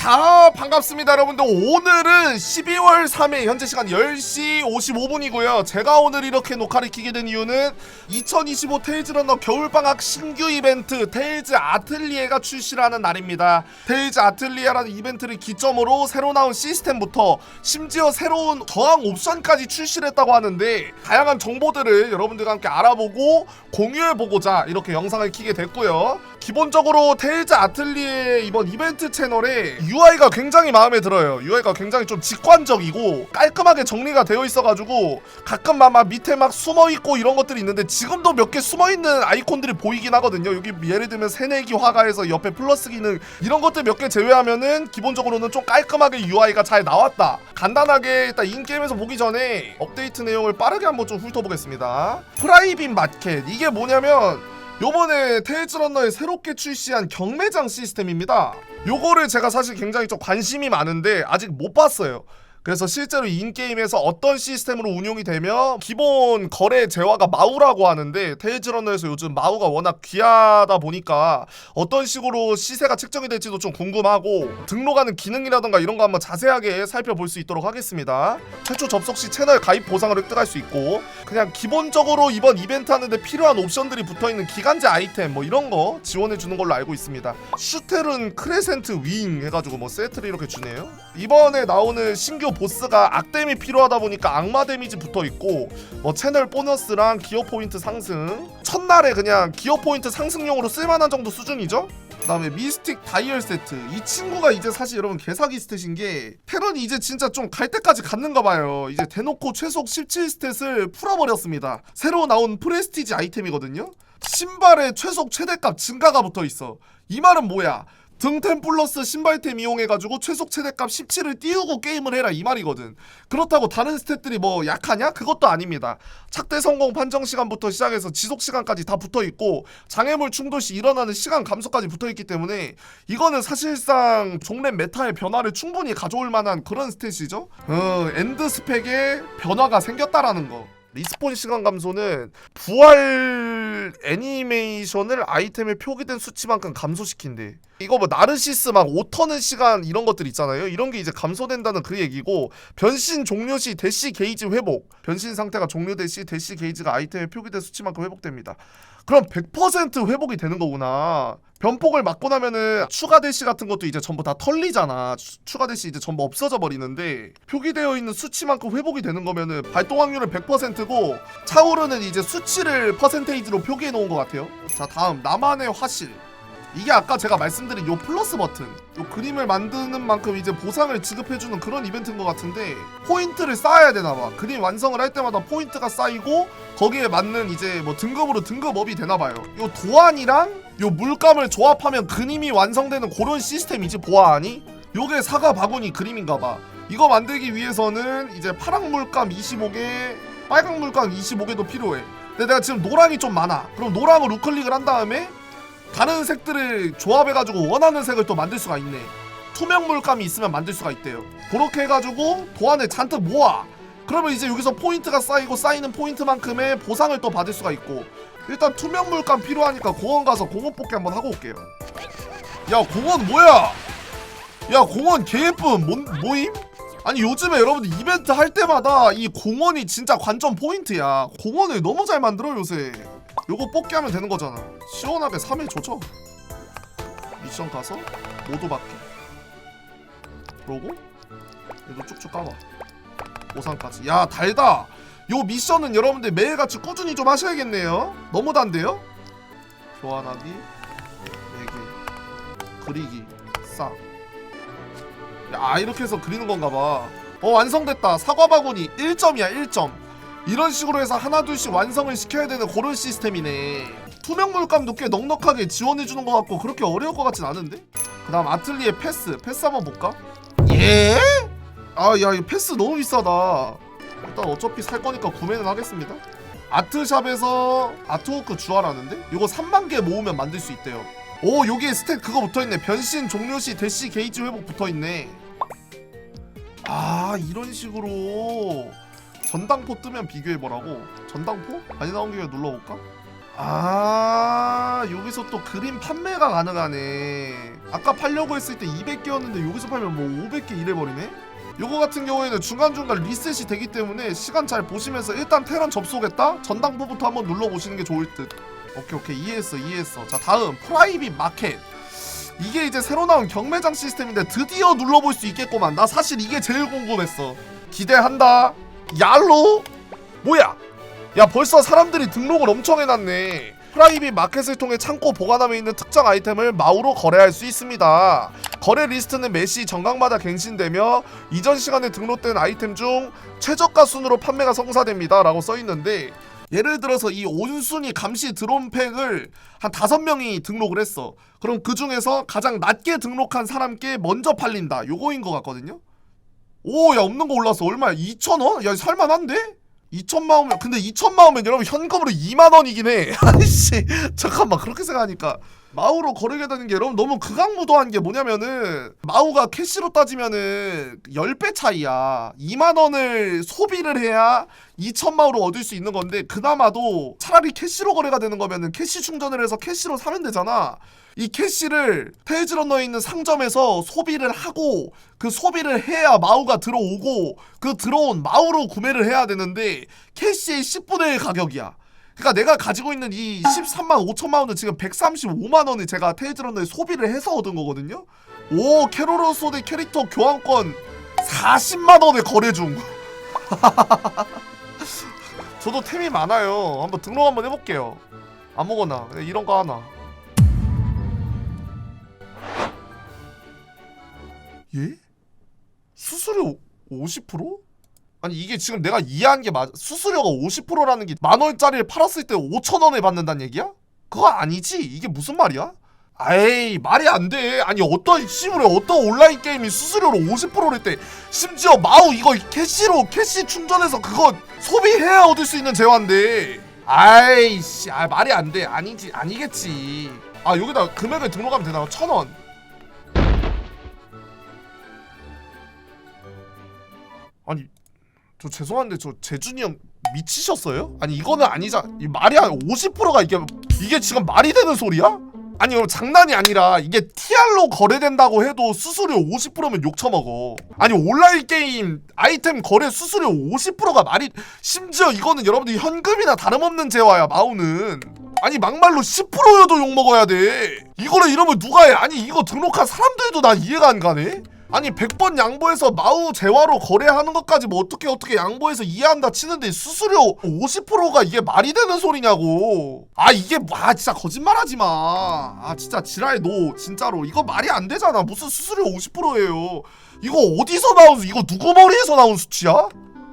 자 반갑습니다 여러분들. 오늘은 12월 3일 현재 시간 10시 55분이고요. 제가 오늘 이렇게 녹화를 키게 된 이유는 2025 테일즈 런너 겨울방학 신규 이벤트 테일즈 아틀리에가 출시를 하는 날입니다. 테일즈 아틀리에라는 이벤트를 기점으로 새로 나온 시스템부터 심지어 새로운 저항 옵션까지 출시를 했다고 하는데 다양한 정보들을 여러분들과 함께 알아보고 공유해보고자 이렇게 영상을 키게 됐고요 기본적으로 테일즈 아틀리에 이번 이벤트 채널에 UI가 굉장히 마음에 들어요. UI가 굉장히 좀 직관적이고 깔끔하게 정리가 되어 있어가지고 가끔 막 밑에 막 숨어 있고 이런 것들이 있는데 지금도 몇 개 숨어 있는 아이콘들이 보이긴 하거든요. 여기 예를 들면 새내기 화가에서 옆에 플러스 기능 이런 것들 몇 개 제외하면은 기본적으로는 좀 깔끔하게 UI가 잘 나왔다. 간단하게 일단 인게임에서 보기 전에 업데이트 내용을 빠르게 한번 좀 훑어보겠습니다. 프라이빗 마켓 이게 뭐냐면 요번에 테일즈 런너에 새롭게 출시한 경매장 시스템입니다. 요거를 제가 사실 굉장히 좀 관심이 많은데 아직 못 봤어요. 그래서 실제로 인게임에서 어떤 시스템으로 운용이 되며 기본 거래 재화가 마우라고 하는데 테일즈 런너에서 요즘 마우가 워낙 귀하다 보니까 어떤 식으로 시세가 책정이 될지도 좀 궁금하고 등록하는 기능이라던가 이런 거 한번 자세하게 살펴볼 수 있도록 하겠습니다. 최초 접속 시 채널 가입 보상을 획득할 수 있고 그냥 기본적으로 이번 이벤트 하는데 필요한 옵션들이 붙어있는 기간제 아이템 뭐 이런 거 지원해 주는 걸로 알고 있습니다. 슈텔은 크레센트 윙 해가지고 뭐 세트를 이렇게 주네요. 이번에 나오는 신규 보스가 악뎀이 필요하다 보니까 악마 데미지 붙어 있고 뭐 채널 보너스랑 기어 포인트 상승. 첫날에 그냥 기어 포인트 상승용으로 쓸만한 정도 수준이죠. 그다음에 미스틱 다이얼 세트. 이 친구가 이제 사실 여러분 개사기 스탯인 게 테런이 이제 진짜 좀 갈 때까지 갔는가 봐요. 이제 대놓고 최속 17 스탯을 풀어버렸습니다. 새로 나온 프레스티지 아이템이거든요? 신발에 최속 최대값 증가가 붙어 있어. 이 말은 뭐야 등템 플러스 신발템 이용해가지고 최속 최대값 17을 띄우고 게임을 해라 이 말이거든 그렇다고 다른 스탯들이 뭐 약하냐? 그것도 아닙니다 착대 성공 판정 시간부터 시작해서 지속 시간까지 다 붙어 있고 장애물 충돌 시 일어나는 시간 감소까지 붙어 있기 때문에 이거는 사실상 종랩 메타의 변화를 충분히 가져올 만한 그런 스탯이죠. 어, 엔드 스펙에 변화가 생겼다라는 거. 리스폰 시간 감소는 부활 애니메이션을 아이템에 표기된 수치만큼 감소시킨대. 이거 뭐 나르시스 막 5터는 시간 이런 것들 있잖아요. 이런 게 이제 감소된다는 그 얘기고 변신 종료 시 대시 게이지 회복. 변신 상태가 종료될 시 대시 게이지가 아이템에 표기된 수치만큼 회복됩니다. 그럼 100% 회복이 되는 거구나. 변폭을 맞고 나면은 추가 대시 같은 것도 이제 전부 다 털리잖아. 추, 추가 대시 이제 전부 없어져 버리는데 표기되어 있는 수치만큼 회복이 되는 거면은 발동 확률은 100%고 차오르는 이제 수치를 퍼센테이지로 표기해 놓은 것 같아요. 자 다음 나만의 화실. 이게 아까 제가 말씀드린 요 플러스 버튼. 요 그림을 만드는 만큼 이제 보상을 지급해주는 그런 이벤트인 것 같은데 포인트를 쌓아야 되나봐. 그림 완성을 할 때마다 포인트가 쌓이고 거기에 맞는 이제 뭐 등급으로 등급업이 되나봐요. 요 도안이랑 요 물감을 조합하면 그림이 완성되는 그런 시스템이지 보아하니 요게 사과 바구니 그림인가봐. 이거 만들기 위해서는 이제 파랑 물감 25개 빨강 물감 25개도 필요해. 근데 내가 지금 노랑이 좀 많아. 그럼 노랑을 우클릭을 한 다음에 다른 색들을 조합해가지고 원하는 색을 또 만들 수가 있네. 투명 물감이 있으면 만들 수가 있대요. 그렇게 해가지고 도안을 잔뜩 모아. 그러면 이제 여기서 포인트가 쌓이고 쌓이는 포인트만큼의 보상을 또 받을 수가 있고 일단 투명 물감 필요하니까 공원 가서 공원 뽑기 한번 하고 올게요. 야 공원 뭐야? 야 공원 개 예쁨 뭔 모임? 아니 요즘에 여러분들 이벤트 할 때마다 이 공원이 진짜 관전 포인트야. 공원을 너무 잘 만들어 요새. 요거 뽑기 하면 되는 거잖아. 시원하게 3일 좋죠? 미션 가서 모두 받기. 그러고 얘도 쭉쭉 까봐. 보상까지. 야 달다. 요 미션은 여러분들 매일같이 꾸준히 좀 하셔야겠네요. 너무 단데요? 교환하기 4개 그리기 싹. 야 이렇게 해서 그리는 건가 봐. 어 완성됐다. 사과 바구니 1점이야 1점. 이런 식으로 해서 하나 둘씩 완성을 시켜야 되는 그런 시스템이네. 투명 물감도 꽤 넉넉하게 지원해 주는 것 같고 그렇게 어려울 것 같진 않은데? 그 다음 아틀리에 패스 패스 한번 볼까? 예? 아야 이 패스 너무 비싸다. 일단 어차피 살 거니까 구매는 하겠습니다. 아트샵에서 아트워크 주화라는데? 이거 3만 개 모으면 만들 수 있대요. 오 여기에 스탯 그거 붙어있네. 변신 종료 시 대시 게이지 회복 붙어있네. 아 이런 식으로 전당포 뜨면 비교해보라고. 전당포? 많이 나온 김에 눌러볼까? 아 여기서 또 그림 판매가 가능하네. 아까 팔려고 했을 때 200개였는데 여기서 팔면 뭐 500개 이래버리네? 요거 같은 경우에는 중간중간 리셋이 되기 때문에 시간 잘 보시면서 일단 테란 접속했다? 전당부부터 한번 눌러보시는 게 좋을 듯. 오케이 오케이. 이해했어 이해했어. 자 다음. 프라이빗 마켓. 이게 이제 새로 나온 경매장 시스템인데 드디어 눌러볼 수 있겠구만. 나 사실 이게 제일 궁금했어. 기대한다 얄로? 뭐야? 야 벌써 사람들이 등록을 엄청 해놨네. 프라이빗 마켓을 통해 창고 보관함에 있는 특정 아이템을 마우로 거래할 수 있습니다. 거래 리스트는 매시 정각마다 갱신되며 이전 시간에 등록된 아이템 중 최저가 순으로 판매가 성사됩니다 라고 써있는데 예를 들어서 이 온순이 감시 드론 팩을 한 다섯 명이 등록을 했어. 그럼 그 중에서 가장 낮게 등록한 사람께 먼저 팔린다. 요거인 것 같거든요 오 야 없는 거 올랐어 얼마야 2,000원? 야 살만한데? 2천만 원면 근데 2천만 원면 여러분 현금으로 2만 원이긴 해. 아이씨 잠깐만 그렇게 생각하니까 마우로 거래가 되는 게 여러분 너무 극악무도한 게 뭐냐면은 마우가 캐시로 따지면은 10배 차이야. 2만 원을 소비를 해야 2천 마우로 얻을 수 있는 건데 그나마도 차라리 캐시로 거래가 되는 거면은 캐시 충전을 해서 캐시로 사면 되잖아. 이 캐시를 테이즈런너에 있는 상점에서 소비를 하고 그 소비를 해야 마우가 들어오고 그 들어온 마우로 구매를 해야 되는데 캐시의 10분의 1 가격이야. 그러니까 내가 가지고 있는 이 13만 5천만 원은 지금 135만 원을 제가 테이즈런너에 소비를 해서 얻은 거거든요. 오 캐로로소드 캐릭터 교환권 40만 원에 거래 중. 저도 템이 많아요. 한번 등록 한번 해볼게요. 아무거나 그냥 이런 거 하나. 예? 수수료 50%? 아니 이게 지금 내가 이해한 게 맞아 수수료가 50%라는 게 만 원짜리를 팔았을 때 5천 원에 받는다는 얘기야? 그거 아니지 이게 무슨 말이야? 아이 말이 안 돼. 아니 어떤 씨부레 어떤 온라인 게임이 수수료로 50%를 때 심지어 마우 이거 캐시로 캐시 충전해서 그거 소비해야 얻을 수 있는 재화인데. 아이씨, 아 말이 안 돼. 아니지, 아니겠지. 아 여기다 금액을 등록하면 되나? 천 원. 아니 저 죄송한데 저 재준이 형 미치셨어요? 아니 이거는 아니자. 이 말이 안 50%가 이게 이게 지금 말이 되는 소리야? 아니 여러분 장난이 아니라 이게 TR로 거래된다고 해도 수수료 50%면 욕 처먹어. 아니 온라인 게임 아이템 거래 수수료 50%가 말이 심지어 이거는 여러분들 현금이나 다름없는 재화야 마우는. 아니 막말로 10%여도 욕 먹어야 돼. 이거를 이러면 누가 해? 아니 이거 등록한 사람들도 난 이해가 안 가네 아니 100번 양보해서 마우 재화로 거래하는 것까지 뭐 어떻게 어떻게 양보해서 이해한다 치는데 수수료 50%가 이게 말이 되는 소리냐고. 아 이게 와 진짜 거짓말하지 마아 진짜 지랄 노 진짜로. 이거 말이 안 되잖아. 무슨 수수료 50%예요. 이거 어디서 나온 이거 누구 머리에서 나온 수치야?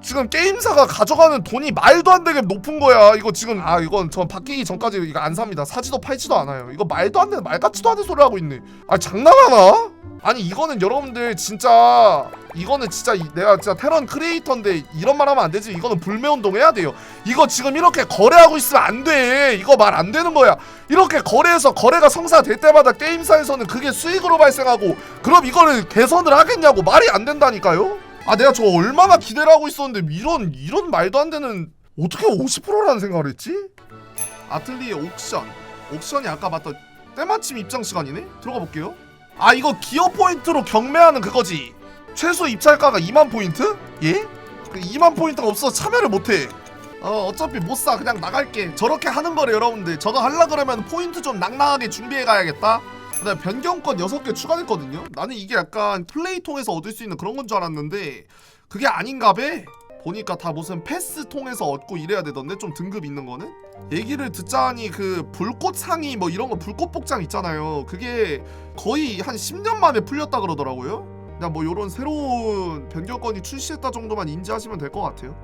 지금 게임사가 가져가는 돈이 말도 안 되게 높은 거야. 이거 지금 아 이건 전 바뀌기 전까지 이거 안 삽니다. 사지도 팔지도 않아요. 이거 말도 안 되는 말 같지도 않은 소리 하고 있네. 아 장난하나? 아니 이거는 여러분들 진짜 이거는 진짜 이- 내가 진짜 테런 크리에이터인데 이런 말 하면 안 되지. 이거는 불매 운동 해야 돼요. 이거 지금 이렇게 거래하고 있으면 안 돼. 이거 말 안 되는 거야. 이렇게 거래해서 거래가 성사될 때마다 게임사에서는 그게 수익으로 발생하고 그럼 이거를 개선을 하겠냐고 말이 안 된다니까요. 아 내가 저거 얼마나 기대를 하고 있었는데 이런 이런 말도 안 되는 어떻게 50%라는 생각을 했지? 아틀리에 옥션 옥션이 아까 봤던 때마침 입장 시간이네? 들어가 볼게요 아 이거 기어 포인트로 경매하는 그거지 최소 입찰가가 2만 포인트? 예? 그 2만 포인트가 없어서 참여를 못해 어 어차피 못 사 그냥 나갈게 저렇게 하는 거래 여러분들 저거 하려 그러면 포인트 좀 낭낭하게 준비해 가야겠다 그다음에 변경권 6개 추가됐거든요? 나는 이게 약간 플레이 통해서 얻을 수 있는 그런 건 줄 알았는데 그게 아닌가 봐 보니까 다 무슨 패스 통해서 얻고 이래야 되던데? 좀 등급 있는 거는? 얘기를 듣자니 그 불꽃 상의 뭐 이런 거 불꽃 복장 있잖아요. 그게 거의 한 10년 만에 풀렸다 그러더라고요. 그냥 뭐 요런 새로운 변경권이 출시했다 정도만 인지하시면 될 것 같아요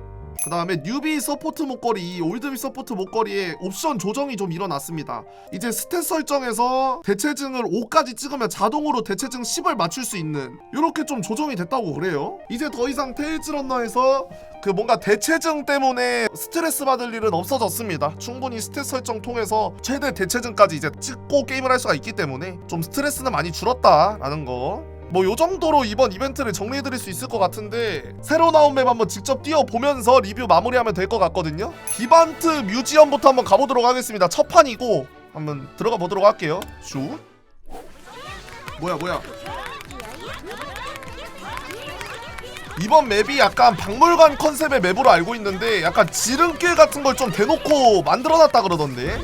그 다음에 뉴비 서포트 목걸이, 올드비 서포트 목걸이에 옵션 조정이 좀 일어났습니다. 이제 스탯 설정에서 대체증을 5까지 찍으면 자동으로 대체증 10을 맞출 수 있는 이렇게 좀 조정이 됐다고 그래요. 이제 더 이상 테일즈 런너에서 그 뭔가 대체증 때문에 스트레스 받을 일은 없어졌습니다. 충분히 스탯 설정 통해서 최대 대체증까지 이제 찍고 게임을 할 수가 있기 때문에 좀 스트레스는 많이 줄었다라는 거. 뭐 요 정도로 이번 이벤트를 정리해드릴 수 있을 것 같은데 새로 나온 맵 한번 직접 뛰어보면서 리뷰 마무리하면 될 것 같거든요. 비반트 뮤지엄부터 한번 가보도록 하겠습니다. 첫 판이고 한번 들어가 보도록 할게요. 슈. 뭐야 뭐야. 이번 맵이 약간 박물관 컨셉의 맵으로 알고 있는데 약간 지름길 같은 걸 좀 대놓고 만들어놨다 그러던데.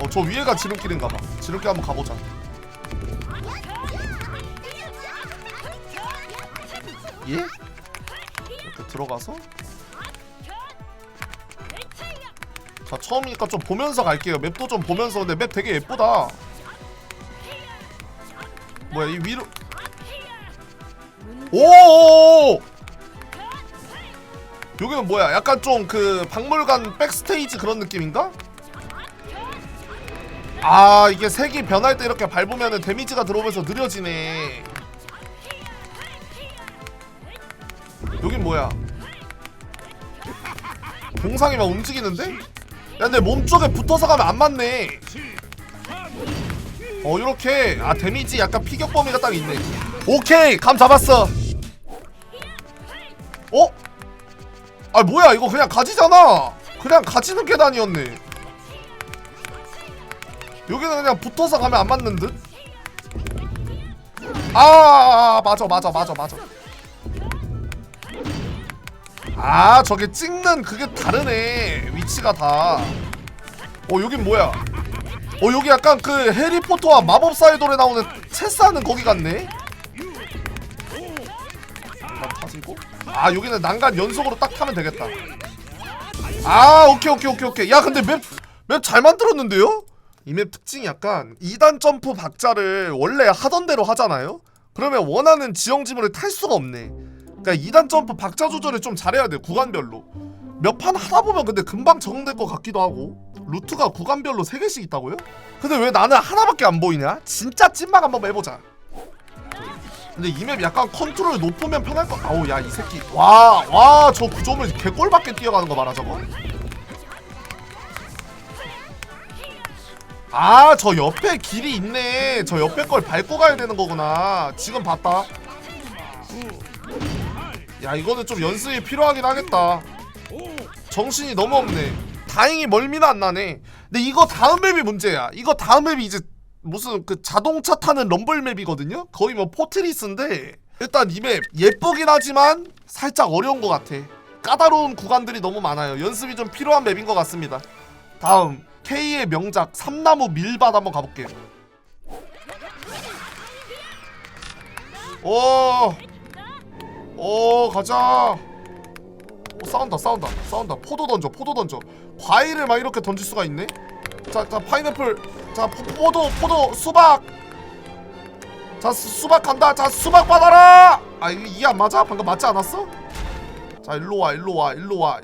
어 저 위에가 지름길인가봐. 지름길 한번 가보자 예? 이렇게 들어가서? 자 처음이니까 좀 보면서 갈게요. 맵도 좀 보면서. 근데 맵 되게 예쁘다. 뭐야 이 위로. 오 여기는 뭐야? 약간 좀 그 박물관 백스테이지 그런 느낌인가? 아 이게 색이 변할 때 이렇게 밟으면 데미지가 들어오면서 느려지네 뭐야? 동상이 막 움직이는데? 야 근데 몸쪽에 붙어서 가면 안 맞네. 어 요렇게. 아 데미지 약간 피격 범위가 딱 있네. 오케이 감 잡았어. 어? 아 뭐야 이거 그냥 가지잖아. 그냥 가지는 계단이었네. 여기는 그냥 붙어서 가면 안 맞는 듯? 아, 아, 아 맞아 맞아 맞아 맞아 아 저게 찍는 그게 다르네. 위치가 다어 여긴 뭐야? 어 여기 약간 그 해리포터와 마법사의 돌에 나오는 체스하는 거기 같네? 다 타지고 아 여기는 난간 연속으로 딱 타면 되겠다. 아 오케이 오케이 오케이 오케이. 야 근데 맵 맵 잘 만들었는데요? 이 맵 특징이 약간 2단 점프 박자를 원래 하던 대로 하잖아요? 그러면 원하는 지형 지물을 탈 수가 없네 그러니까 2단 점프 박자 조절을 좀 잘해야 돼 구간별로. 몇 판 하다 보면 근데 금방 적응될 것 같기도 하고. 루트가 구간별로 3개씩 있다고요? 근데 왜 나는 하나밖에 안 보이냐? 진짜 찐막 한번 해보자. 근데 이 맵 약간 컨트롤 높으면 편할 거 아우 야 이 새끼. 와 와 저 구조물 개꼴밖에 뛰어가는 거 봐라 저거. 아 저 옆에 길이 있네. 저 옆에 걸 밟고 가야 되는 거구나. 지금 봤다 야 이거는 좀 연습이 필요하긴 하겠다. 정신이 너무 없네. 다행히 멀미는 안 나네. 근데 이거 다음 맵이 문제야. 이거 다음 맵이 이제 무슨 그 자동차 타는 럼블 맵이거든요? 거의 뭐 포트리스인데 일단 이 맵 예쁘긴 하지만 살짝 어려운 것 같아. 까다로운 구간들이 너무 많아요. 연습이 좀 필요한 맵인 것 같습니다. 다음 K의 명작 삼나무 밀밭 한번 가볼게요. 오, 오 가자. 오, 싸운다 싸운다 싸운다. 포도 던져 포도 던져. 과일을 막 이렇게 던질 수가 있네? 자, 자 파인애플. 자 포, 포도 포도 수박. 자 수, 수박 간다. 자 수박 받아라! 아 이게 안 맞아? 방금 맞지 않았어? 자 일로 와 일로 와 일로 와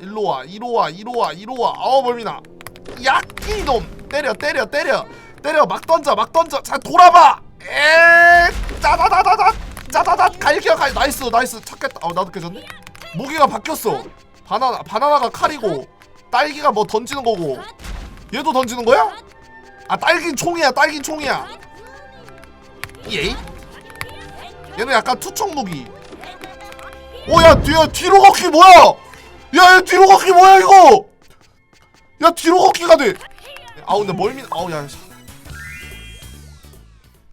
일로 와 이로 와 아우 멀미나. 야 이놈. 때려 때려 때려. 때려 막 던져 막 던져. 자 돌아봐! 에 짜다다다다 짜다다 갈겨 갈 나이스 나이스. 찾겠다. 어 나도 깨졌네? 무기가 바뀌었어. 바나나 바나나가 칼이고 딸기가 뭐 던지는 거고. 얘도 던지는 거야? 아 딸긴 총이야 딸긴 총이야. 예이 얘는 약간 투척 무기. 오야 뒤에 뒤로 걷기 뭐야? 야 얘 뒤로 걷기 뭐야 이거? 야 뒤로 걷기가 돼. 아우 근데 멀미 아우 야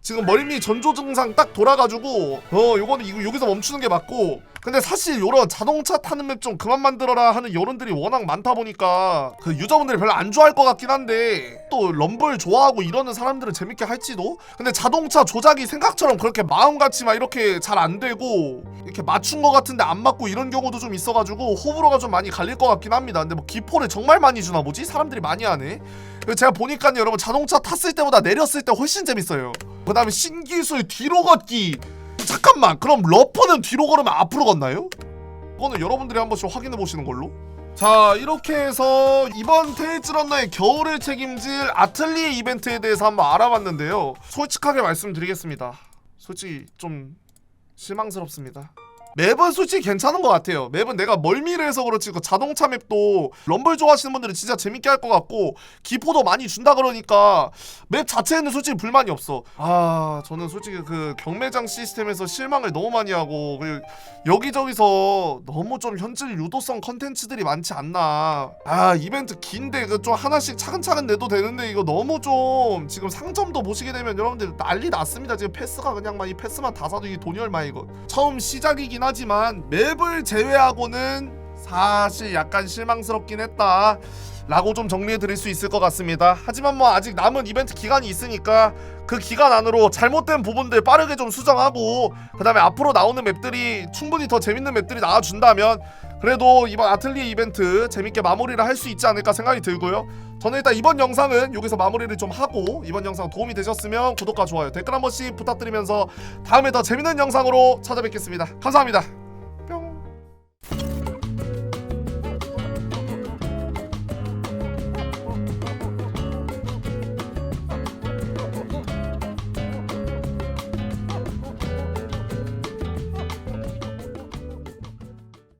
지금 멀미 전조 증상 딱 돌아가지고 어 요거는 이거 여기서 멈추는 게 맞고 근데 사실 요런 자동차 타는 맵 좀 그만 만들어라 하는 여론들이 워낙 많다 보니까 그 유저분들이 별로 안 좋아할 것 같긴 한데 또 럼블 좋아하고 이러는 사람들은 재밌게 할지도? 근데 자동차 조작이 생각처럼 그렇게 마음같이 막 이렇게 잘 안 되고 이렇게 맞춘 것 같은데 안 맞고 이런 경우도 좀 있어가지고 호불호가 좀 많이 갈릴 것 같긴 합니다. 근데 뭐 기포를 정말 많이 주나 보지? 사람들이 많이 하네. 제가 보니까요 여러분 자동차 탔을 때보다 내렸을 때 훨씬 재밌어요. 그 다음에 신기술 뒤로 걷기 잠깐만 그럼 러퍼는 뒤로 걸으면 앞으로 걷나요? 그거는 여러분들이 한 번씩 확인해 보시는 걸로. 자 이렇게 해서 이번 테이즈 런너의 겨울을 책임질 아틀리에 이벤트에 대해서 한번 알아봤는데요. 솔직하게 말씀드리겠습니다. 솔직히 좀 실망스럽습니다 맵은 솔직히 괜찮은 것 같아요. 맵은 내가 멀미를 해서 그렇지 그 자동차 맵도 럼블 좋아하시는 분들은 진짜 재밌게 할 것 같고 기포도 많이 준다 그러니까 맵 자체에는 솔직히 불만이 없어. 아 저는 솔직히 그 경매장 시스템에서 실망을 너무 많이 하고 그 여기저기서 너무 좀 현질 유도성 컨텐츠들이 많지 않나. 아 이벤트 긴데 그 좀 하나씩 차근차근 내도 되는데 이거 너무 좀 지금 상점도 보시게 되면 여러분들 난리 났습니다. 지금 패스가 그냥 막 이 패스만 다 사도 이 돈이 얼마 이거. 처음 시작이긴 하지만 맵을 제외하고는 사실 약간 실망스럽긴 했다. 라고 좀 정리해 드릴 수 있을 것 같습니다. 하지만 뭐 아직 남은 이벤트 기간이 있으니까 그 기간 안으로 잘못된 부분들 빠르게 좀 수정하고 그다음에 앞으로 나오는 맵들이 충분히 더 재밌는 맵들이 나와준다면 그래도 이번 아틀리에 이벤트 재밌게 마무리를 할 수 있지 않을까 생각이 들고요. 저는 일단 이번 영상은 여기서 마무리를 좀 하고 이번 영상 도움이 되셨으면 구독과 좋아요 댓글 한 번씩 부탁드리면서 다음에 더 재밌는 영상으로 찾아뵙겠습니다. 감사합니다.